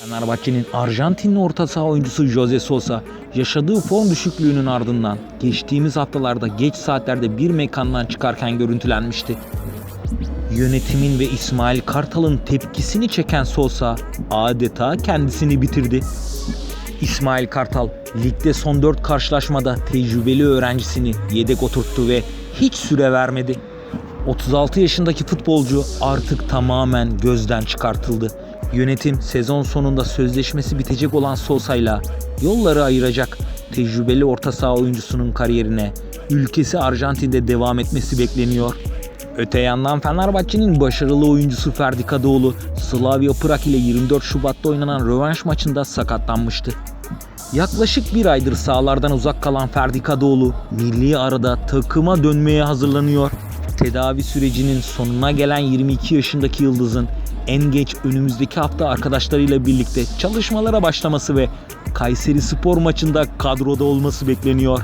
Fenerbahçe'nin Arjantinli orta saha oyuncusu Jose Sosa yaşadığı form düşüklüğünün ardından geçtiğimiz haftalarda geç saatlerde bir mekandan çıkarken görüntülenmişti. Yönetimin ve İsmail Kartal'ın tepkisini çeken Sosa adeta kendisini bitirdi. İsmail Kartal ligde son 4 karşılaşmada tecrübeli öğrencisini yedek oturttu ve hiç süre vermedi. 36 yaşındaki futbolcu artık tamamen gözden çıkartıldı. Yönetim sezon sonunda sözleşmesi bitecek olan Sosa'yla yolları ayıracak. Tecrübeli orta saha oyuncusunun kariyerine ülkesi Arjantin'de devam etmesi bekleniyor. Öte yandan Fenerbahçe'nin başarılı oyuncusu Ferdi Kadıoğlu Slavia Prag ile 24 Şubat'ta oynanan rövanş maçında sakatlanmıştı. Yaklaşık bir aydır sahalardan uzak kalan Ferdi Kadıoğlu milli arada takıma dönmeye hazırlanıyor. Tedavi sürecinin sonuna gelen 22 yaşındaki Yıldız'ın en geç önümüzdeki hafta arkadaşlarıyla birlikte çalışmalara başlaması ve Kayseri Spor maçında kadroda olması bekleniyor.